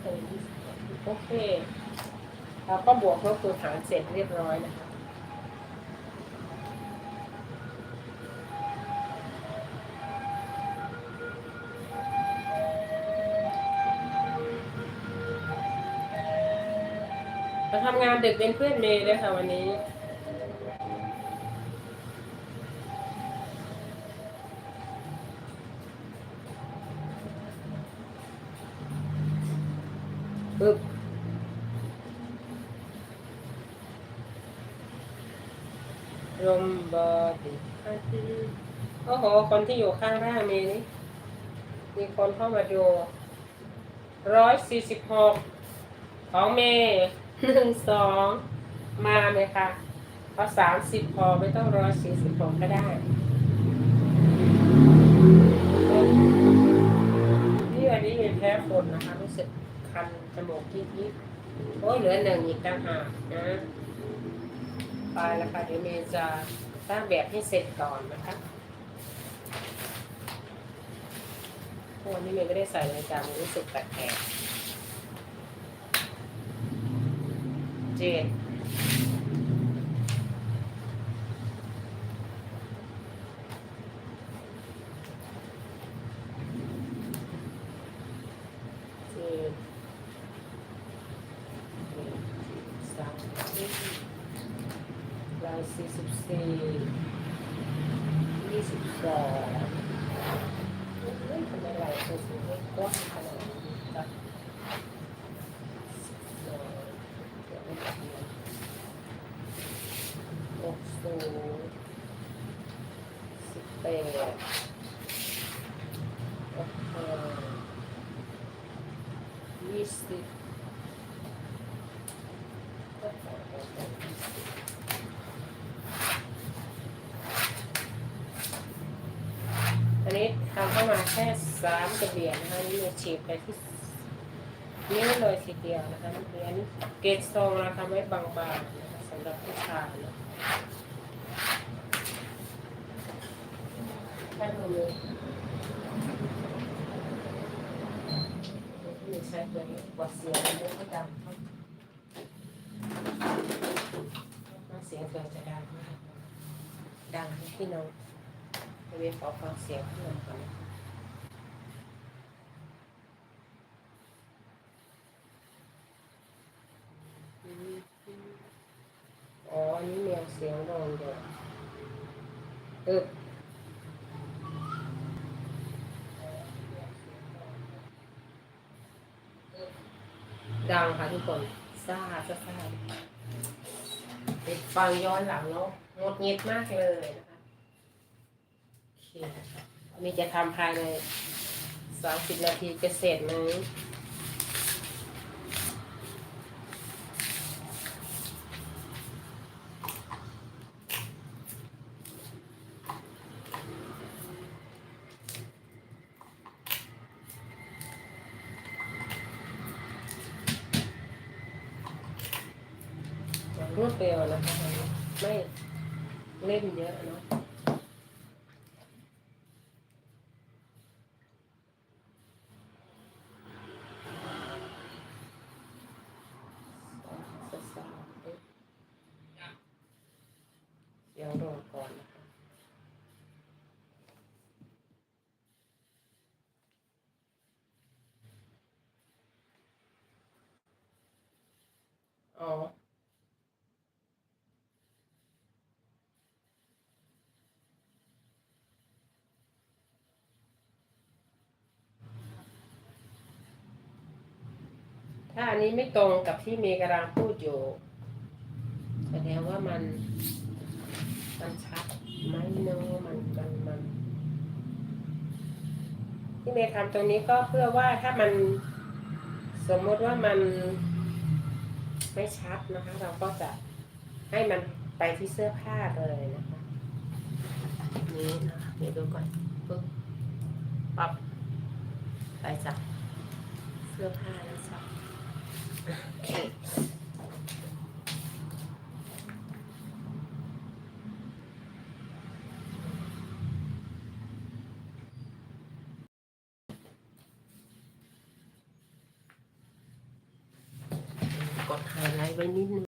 เคยยี่สิบโอเค เราก็บวกลบคูณหารเสร็จเรียบร้อยนะคะ มาทำงานดึกเป็นเพื่อนเมย์ด้วยค่ะวันนี้ ปึ๊บรมบอดิอาทิโอ้โห คนที่อยู่ข้างล่างเมย์นี่มีคนเข้ามาดูร้อยสี่สิบหกของเมย์หนึ่งสองมาเลยค่ะเอาะสามสิบพอไม่ต้องร้อยสี่สิบหกก็ได้ นี่วันนี้มีแพ้ฝนนะคะ รู้สึกคัน จมูกที่ที่โอ้ยเหลือหนึ่งอีกต่างหากนะไปแล้วค่ะเดี๋ยวเมย์จะตั้งแบบให้เสร็จก่อนนะคะวันนี้เมย์ไม่ได้ใส่นายกามันรู้สึกแปลกๆเจ็ด plus 64 22ไม่ทำอะไรเลยสิไม่กว้างขนาดนี้จ้ะเดี๋ยวไม่ทำอะไรหกศูนย์สิบแปดหกห้ายี่สิบ ทำเข้ามาแค่สามกระเบียนนะคะนี่เราฉีดไปที่นิ้วเลยทีเดียวนะคะนี่คืออันนี้เกจทรงเราทำไว้บางๆนะคะสำหรับผู้ชายนะแค่ตรงนี้ใช้ตัวนี้กว่าเสียงมันไม่ดังเสียงเกินจะดังดังให้พี่น้อง เรียนขอฟังเสียงเพื่อนก่อนนะอืมอ๋ออันนี้แนวเสียงลงเดี๋ยวเออดังค่ะทุกคนซาซาซาเด็กฟังย้อนหลังเนาะงดเงียบมากเลยนะคะ อเคนะครับมีจะทำภายในสามสิบนาทีจะเสร็จไหมรวดเร็วนะคะไม่เล่นเยอะเนาะ เดี๋ยวรอก่อนนะคะ อ๋อถ้าอันนี้ไม่ตรงกับที่เมกำลังพูดอยู่แสดงว่ามัน มันชัดไหมเนาะมันมันมันที่เมย์ทำตรงนี้ก็เพื่อว่าถ้ามันสมมติว่ามัน ไม่ชัดนะคะ เราก็จะให้มันไปที่เสื้อผ้าเลยนะคะนี้นะคะเดี๋ยวดูก่อนปึ๊บปั๊บไปจากเสื้อผ้าแล้วจ้ะโอเค กด ไฮไลท์ไว้นิดนึง